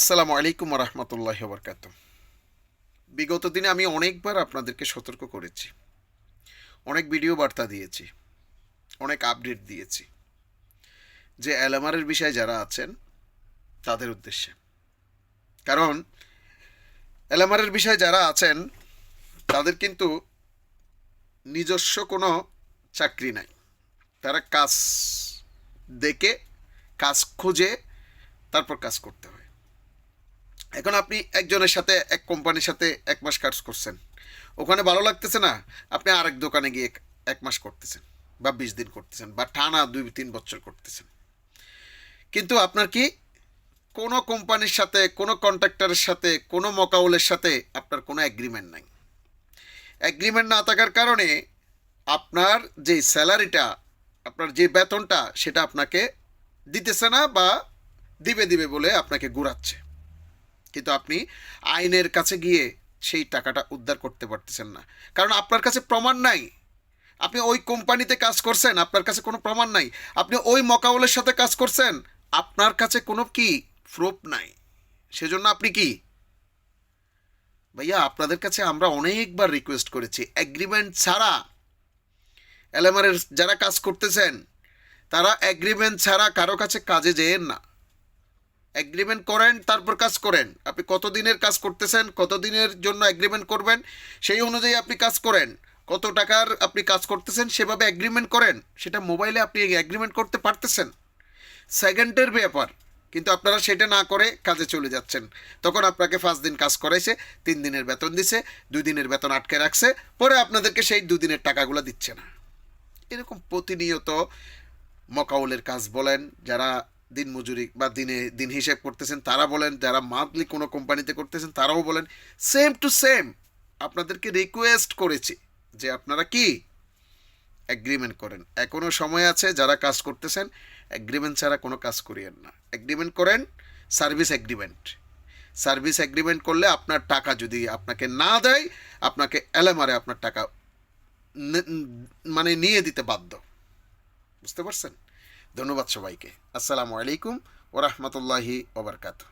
আসসালামু আলাইকুম রহমতুল্লাহ বরকাত বিগত দিনে আমি অনেকবার আপনাদেরকে সতর্ক করেছি। অনেক ভিডিও বার্তা দিয়েছি। অনেক আপডেট দিয়েছি। যে অ্যালামারের বিষয়ে যারা আছেন, তাদের উদ্দেশ্যে। কারণ অ্যালামারের বিষয়ে যারা আছেন, তাদের কিন্তু নিজস্ব কোনো চাকরি নাই। তারা কাজ দেখে, কাজ খুঁজে, তারপর কাজ করতে হয়। এখন আপনি একজনের সাথে, এক কোম্পানির সাথে এক মাস কাজ করছেন। ওখানে ভালো লাগতেছে না, আপনি আরেক দোকানে গিয়ে এক মাস করতেছেন বা বিশ দিন করতেছেন বা টানা দুই, তিন বছর করতেছেন। কিন্তু আপনার কি কোনো কোম্পানির সাথে, কোনো কন্ট্রাক্টরের সাথে, কোনো মকাউলের সাথে আপনার কোনো অ্যাগ্রিমেন্ট নাই? অ্যাগ্রিমেন্ট না থাকার কারণে আপনার যে স্যালারিটা, আপনার যে বেতনটা, সেটা আপনাকে দিতেছে না বা দিবে দিবে বলে আপনাকে ঘুরাচ্ছে। কিন্তু আপনি আইনের কাছে গিয়ে সেই টাকাটা উদ্ধার করতে পারতেছেন না। কারণ আপনার কাছে প্রমাণ নাই। আপনি ওই কোম্পানিতে কাজ করছেন, আপনার কাছে কোনো প্রমাণ নাই। আপনি ওই মকাউলের সাথে কাজ করছেন, আপনার কাছে কোনো কি প্রুফ নাই? সেজন্য আপনি কি? ভাইয়া, আপনাদের কাছে আমরা অনেকবার রিকোয়েস্ট করেছি। অ্যাগ্রিমেন্ট ছাড়া এলএমআরের যারা কাজ করতেছেন, তারা অ্যাগ্রিমেন্ট ছাড়া কারও কাছে কাজে যেয়েন না। অ্যাগ্রিমেন্ট করেন, তারপর কাজ করেন। আপনি কত দিনের কাজ করতেছেন কত দিনের জন্য অ্যাগ্রিমেন্ট করবেন, সেই অনুযায়ী আপনি কাজ করেন। কত টাকার আপনি কাজ করতেছেন, সেভাবে অ্যাগ্রিমেন্ট করেন, সেটা মোবাইলে আপনি অ্যাগ্রিমেন্ট করতে পারতেছেন। সেকেন্ডের ব্যাপার, কিন্তু আপনারা সেটা না করে কাজে চলে যাচ্ছেন। তখন আপনাকে পাঁচ দিন কাজ করাইছে, তিন দিনের বেতন দিছে, দুই দিনের বেতন আটকে রাখছে, পরে আপনাদেরকে সেই দুদিনের টাকাগুলো দিচ্ছে না। এরকম প্রতিনিয়ত মকাউলের কাজ বলেন, যারা দিন মজুরি বা দিনে, দিন হিসেব করতেছেন, তারা বলেন, যারা মান্থলি কোনো কোম্পানিতে করতেছেন, তারাও বলেন সেম টু সেম আপনাদেরকে রিকোয়েস্ট করেছি যে আপনারা কি? অ্যাগ্রিমেন্ট করেন। এখনও সময় আছে, যারা কাজ করতেছেন অ্যাগ্রিমেন্ট ছাড়া কোনো কাজ করিয়েন না। অ্যাগ্রিমেন্ট করেন সার্ভিস অ্যাগ্রিমেন্ট সার্ভিস অ্যাগ্রিমেন্ট করলে আপনার টাকা যদি আপনাকে না দেয়, আপনাকে এলেমারে আপনার টাকা মানে নিয়ে দিতে বাধ্য। বুঝতে পারছেন? ধন্যবাদ সবাইকে। আসসালামু আলাইকুম ওরহমতুল্লাহি ওবরকাতু